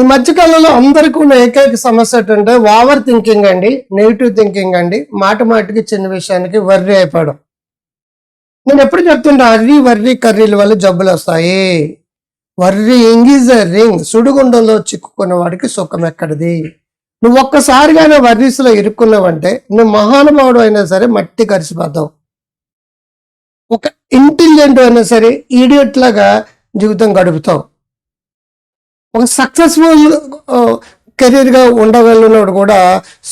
ఈ మధ్యకాలంలో అందరికీ ఉన్న ఏకైక సమస్య ఏంటంటే ఓవర్ థింకింగ్ అండి నెగిటివ్ థింకింగ్ అండి. మాట మాటికి చిన్న విషయానికి వర్రీ అయిపోవడం. నేను ఎప్పుడు చెప్తుంటా అర్రీ వర్రీ కర్రీల వల్ల జబ్బులు వస్తాయి. Worry a ring. సుడిగుండంలో చిక్కుకున్న వాడికి సుఖం ఎక్కడిది? నువ్వు ఒక్కసారిగానే వర్రీస్లో ఇరుక్కున్నావంటే నువ్వు మహానుభావుడు అయినా సరే మట్టి కరిసిపోతావు. ఒక ఇంటెలిజెంట్ అయినా సరే ఈడియట్లాగా జీవితం గడుపుతావు. ఒక సక్సెస్ఫుల్ కెరీర్గా ఉండగలిగినప్పుడు కూడా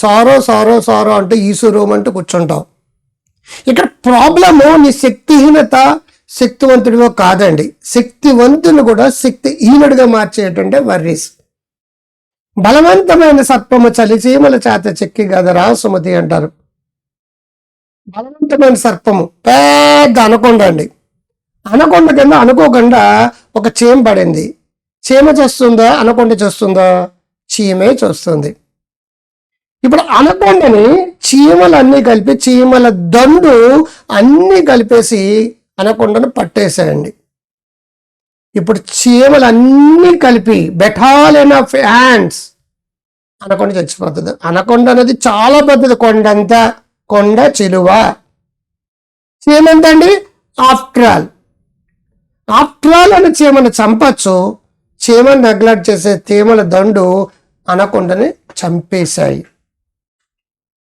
సారో సారో సారో అంటే ఈశ్వరం అంటూ కూర్చుంటాం. ఇక్కడ ప్రాబ్లము నీ శక్తిహీనత శక్తివంతుడిగా కాదండి. శక్తివంతుని కూడా శక్తిహీనుడిగా మార్చేటువంటి వర్రీస్. బలవంతమైన సర్పము చలిచీమల చేత చెక్కి గదరా సుమతి అంటారు. బలవంతమైన సర్పము పెద్ద అనకొండ అండి. అనకొండ కింద అనుకోకుండా ఒక చీమ పడింది చీమ చూస్తుందా? అనకొండ చూస్తుందా? చీమే చూస్తుంది. ఇప్పుడు అనకొండని చీమలన్నీ కలిపి చీమల దండు అన్నీ కలిపేసి అనకొండను పట్టేసేయండి. ఇప్పుడు చీమలు అన్నీ కలిపి బెటాలియన్ ఆఫ్ హ్యాండ్స్ అనకొండ చచ్చిపోతుంది. అనకొండ అనేది చాలా పెద్దది. కొండంత కొండ చిలువ. చీమ ఎంతండి ఆఫ్టర్ ఆల్. ఆఫ్టర్ ఆల్ చీమను చంపచ్చు. చీమను నెగ్లెక్ట్ చేసే చీమల దండు అనకుండానే చంపేశాయి.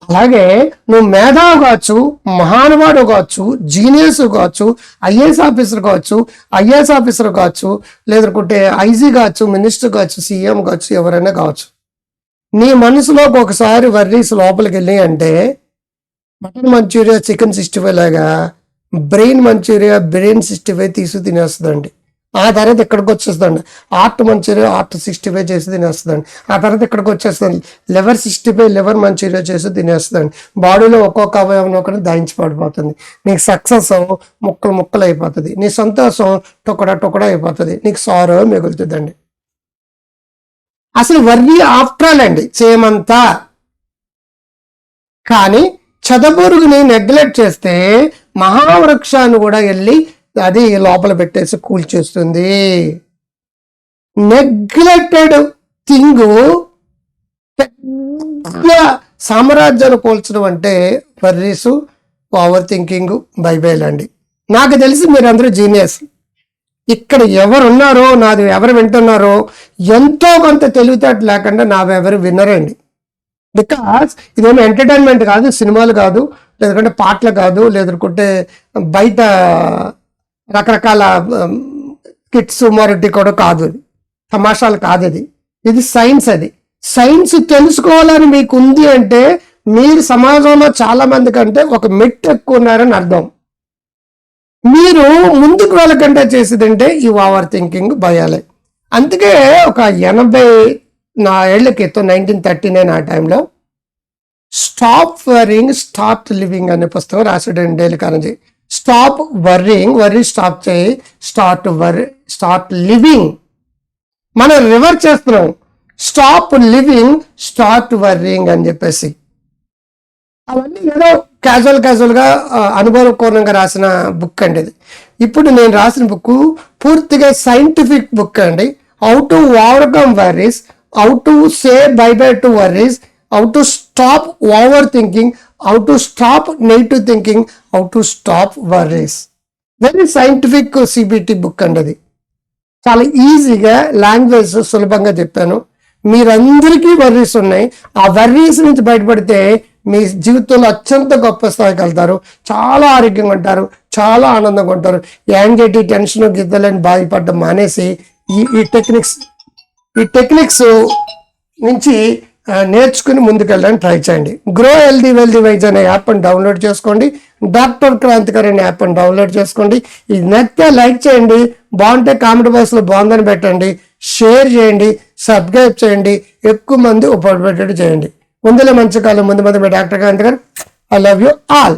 అలాగే నువ్వు మేధావు కావచ్చు మహానుభావుడు కావచ్చు జీనియస్ కావచ్చు ఐఏఎస్ ఆఫీసర్ కావచ్చు ఐఏఎస్ ఆఫీసర్ కావచ్చు లేదంటే ఐజీ కావచ్చు మినిస్టర్ కావచ్చు సీఎం కావచ్చు ఎవరైనా కావచ్చు. నీ మనసులోకి ఒకసారి వర్రీస్ లోపలికి వెళ్ళి అంటే mutton manchuria chicken sixty five లాగా brain manchuria brain sixty five తీసి తినేస్తుందండి. ఆ తర్వాత ఇక్కడికి వచ్చేస్తుందండి heart manchuria heart sixty five చేసి తినేస్తుందండి ఆ తర్వాత ఇక్కడికి వచ్చేస్తుంది liver sixty five liver manchuria చేసి తినేస్తుందండి బాడీలో ఒక్కొక్క అవయవం ఒకటి దాయించి పడిపోతుంది. నీకు సక్సెస్ ముక్కలు ముక్కలు అయిపోతుంది. నీ సంతోషం టొకడా టొకడా అయిపోతుంది. నీకు సారో మిగులుతుందండి. అసలు వర్రీ ఆఫ్టర్ ఆల్ అండి చేయమంతా. కానీ చదబురుగుని నెగ్లెక్ట్ చేస్తే మహావృక్షాన్ని కూడా వెళ్ళి అది లోపల పెట్టేసి కూల్చేస్తుంది. నెగ్లెక్టెడ్ థింగ్ పెద్ద సామ్రాజ్యాన్ని కూల్చడం అంటే వర్రీసు ఓవర్ థింకింగ్ బైబైల్ అండి. నాకు తెలిసి మీరందరూ జీనియస్. ఇక్కడ ఎవరున్నారో నాది ఎవరు వింటున్నారో ఎంతో కొంత తెలివితేట లేకుండా నావెవరు వినరండి. బికాస్ ఇదేమో ఎంటర్టైన్మెంట్ కాదు సినిమాలు కాదు లేదంటే పాటలు కాదు లేదంటే బయట రకరకాల కిట్స్ మరొకటి కూడా కాదు అది తమాషాలు కాదు అది ఇది సైన్స్ అది. సైన్స్ తెలుసుకోవాలని మీకు ఉంది అంటే మీరు సమాజంలో చాలా మంది కంటే ఒక మెట్టు ఎక్కువ ఉన్నారని అర్థం. మీరు ముందుకు వెళ్ళకుండా చేసేదంటే ఈ ఓవర్ థింకింగ్ భయాలే. అందుకే ఒక ఎనభై నా ఏళ్ళ క్రితం నైన్టీన్ థర్టీ నైన్ ఆ టైంలో స్టాప్ వరింగ్ స్టాప్ లివింగ్ అనే పుస్తకం రాసాడండి Dale Carnegie. Stop worrying worry stop చేయి స్టార్ట్ వర్ స్టార్ట్ లివింగ్. మనం రివర్స్ చేస్తున్నాం. స్టాప్ లివింగ్ స్టార్ట్ వర్రింగ్ అని చెప్పేసి. అవన్నీ ఏదో క్యాజువల్ క్యాజువల్గా అనుభవపూర్ణంగా రాసిన బుక్ అండి ఇది. ఇప్పుడు నేను రాసిన బుక్ పూర్తిగా సైంటిఫిక్ బుక్ అండి. How to overcome worries how to say bye bye to worries how to stop over thinking how to stop negative thinking how to stop worries very scientific CBT book అండి అది చాలా ఈజీగా language సులభంగా చెప్పాను. మీరందరికీ worries ఉన్నాయి. ఆ worries నుంచి బయటపడితే మీ జీవితంలో అత్యంత గొప్ప స్థాయికి వెళ్తారు. చాలా ఆరోగ్యంగా ఉంటారు. చాలా ఆనందంగా ఉంటారు. యాంగ్జైటీ టెన్షన్ గిద్దలని బాధపడడం మానేసి ఈ ఈ టెక్నిక్స్ ఈ టెక్నిక్స్ నుంచి నేర్చుకుని ముందుకెళ్ళడానికి ట్రై చేయండి. గ్రో హెల్దీ వెల్దీ వైజ్ అనే యాప్ని డౌన్లోడ్ చేసుకోండి. డాక్టర్ క్రాంతికర్ అనే యాప్ని డౌన్లోడ్ చేసుకోండి. ఇది నచ్చితే లైక్ చేయండి. బాగుంటే కామెంట్ బాక్స్లో బాగుందని పెట్టండి. షేర్ చేయండి. సబ్స్క్రైబ్ చేయండి. ఎక్కువ మంది ఉపయోగపడేటట్టు చేయండి. ముందులో మంచి కాలం ముందు మంది మీ doctor Kranthikar I love you all